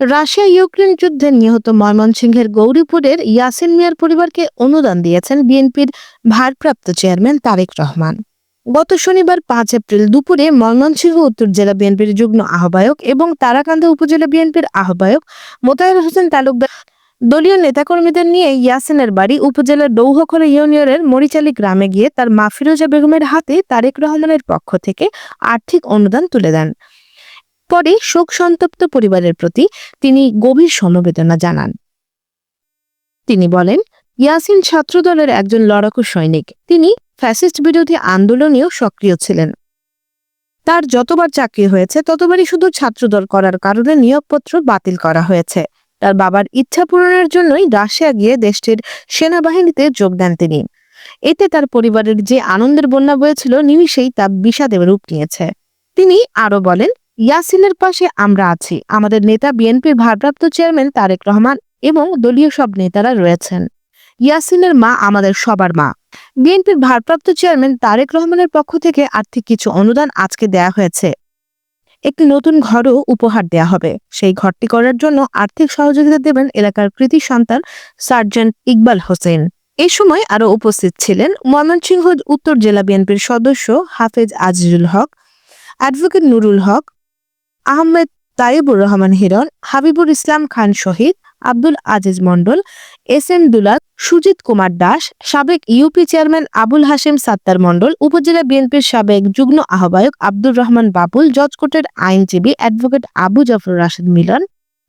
Russia Ukraine যুদ্ধে নিহত ময়মনসিংহের গৌরীপুরের ইয়াসিন মিয়ার পরিবারকে অনুদান দিয়েছেন বিএনপির ভারপ্রাপ্ত চেয়ারম্যান তারেক রহমান। গত শনিবার পাঁচ এপ্রিল দুপুরে ময়মনসিংহ উত্তর জেলা বিএনপির যুগ্ম আহ্বায়ক এবং তারাকান্দা উপজেলা বিএনপির আহ্বায়ক মোতায়ের হোসেন তালুকদার দলীয় নেতাকর্মীদের নিয়ে ইয়াসিনের বাড়ি উপজেলার ডৌহখলা ইউনিয়নের মরিচালি গ্রামে গিয়ে তার মা ফিরোজা বেগমের হাতে তারেক রহমানের পক্ষ থেকে আর্থিক অনুদান তুলে দেন। পরে শোক সন্তপ্ত পরিবারের প্রতি তিনি গভীর সমবেদনা জানান। তিনি বলেন, ইয়াসিন ছাত্রদলের একজন লড়াকু সৈনিক। তিনি ফ্যাসিস্ট বিরোধী আন্দোলনেও সক্রিয় ছিলেন। তার যতবার চাকরি হয়েছে, ততবারই শুধু ছাত্রদল করার কারণে নিয়োগপত্র বাতিল করা হয়েছে। তার বাবার ইচ্ছা পূরণের জন্যই রাশিয়া গিয়ে দেশটির সেনাবাহিনীতে যোগ দেন তিনি। এতে তার পরিবারের যে আনন্দের বন্যা বয়েছিল, নিমিষেই তা বিষাদে রূপ নিয়েছে। তিনি আরও বলেন ইয়াসিনের পাশে আমরা আছি। আমাদের নেতা বিএনপির ভারপ্রাপ্ত চেয়ারম্যান তারেক রহমান এবং দলীয় সব নেতারা রয়েছেন। ইয়াসিনের মা আমাদের সবার মা। বিএনপির ভারপ্রাপ্ত চেয়ারম্যান তারেক রহমানের পক্ষ থেকে আর্থিক কিছু অনুদান আজকে দেয়া হয়েছে। একটি নতুন ঘরও উপহার দেয়া হবে। সেই ঘরটি করার জন্য আর্থিক সহযোগিতা দেবেন এলাকার কৃতি সন্তান সার্জেন্ট ইকবাল হোসেন। এ সময় আরও উপস্থিত ছিলেন ময়মনসিংহ উত্তর জেলা বিএনপির সদস্য Hafez Azizul Haque, advocate Nurul Haque Ahmed Taibur Rahman Hiron, Habibur Islam Khan Shahid, Abdul Aziz Mondal S M Dulat Sujit Kumar Das, সাবেক ইউপি চেয়ারম্যান আবুল হাশেম সাত্তার মন্ডল উপজেলা বিএনপির সাবেক যুগ্ম আহ্বায়ক আব্দুর রহমান বাবুল, জজকোটের আইনজীবী অ্যাডভোকেট আবু জাফর রাশেদ মিলন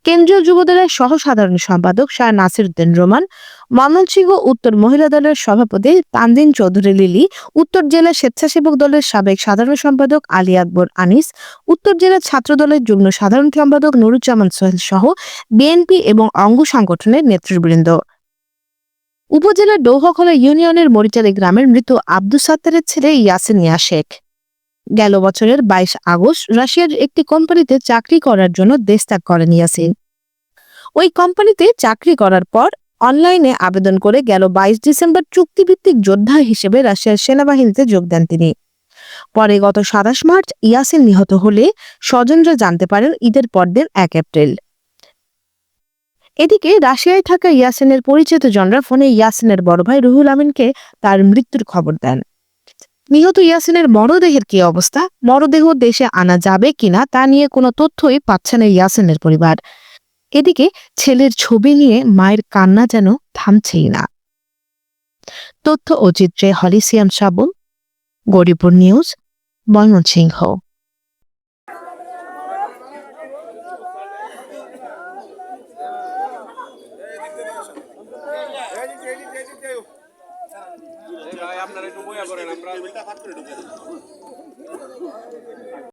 কেন্দ্রীয় যুবদলের সহ সাধারণ সম্পাদক শাহ নাসির উদ্দিন রোমান, ময়মনসিংহ উত্তর মহিলা দলের সভাপতি তানদিন চৌধুরী লিলি, উত্তর জেলা স্বেচ্ছাসেবক দলের সাবেক সাধারণ সম্পাদক আলী আকবর আনিস, উত্তর জেলা ছাত্র দলের যুগ্ম সাধারণ সম্পাদক নুরুজ্জামান সোহেল সহ বিএনপি এবং অঙ্গ সংগঠনের নেতৃবৃন্দ। উপজেলার ডৌহখলা ইউনিয়নের মরিচালী গ্রামের মৃত আব্দুস সাত্তারের ছেলে ইয়াসিন ইয়া শেখ গেল বছরের বাইশ আগস্ট রাশিয়ার একটি কোম্পানিতে চাকরি করার জন্য দেশ ত্যাগ করেন ইয়াসিন। ওই কোম্পানিতে চাকরি করার পর অনলাইনে আবেদন করে গেল বাইশ ডিসেম্বর চুক্তিভিত্তিক যোদ্ধা হিসেবে রাশিয়ার সেনাবাহিনীতে যোগ দেন তিনি। পরে গত সাতাশ মার্চ ইয়াসিন নিহত হলে স্বজনরা জানতে পারেন ঈদের পরদিন এক এপ্রিল। এদিকে রাশিয়ায় থাকা ইয়াসিনের পরিচিত জনরা ফোনে ইয়াসিনের বড় ভাই রুহুল আমিনকে তার মৃত্যুর খবর দেন। নিহত ইয়াসিনের মরদেহের কি অবস্থা? মরদেহ দেশে আনা যাবে কিনা তা নিয়ে কোনো তথ্যই পাচ্ছে না ইয়াসিনের পরিবার। এদিকে ছেলের ছবি নিয়ে মায়ের কান্না যেন থামছেই না। তথ্য ও চিত্রে হলিসিয়াম সাবুন, গরিপুর নিউজ, ময়মনসিংহ। একটু বইয়া করেন আমরা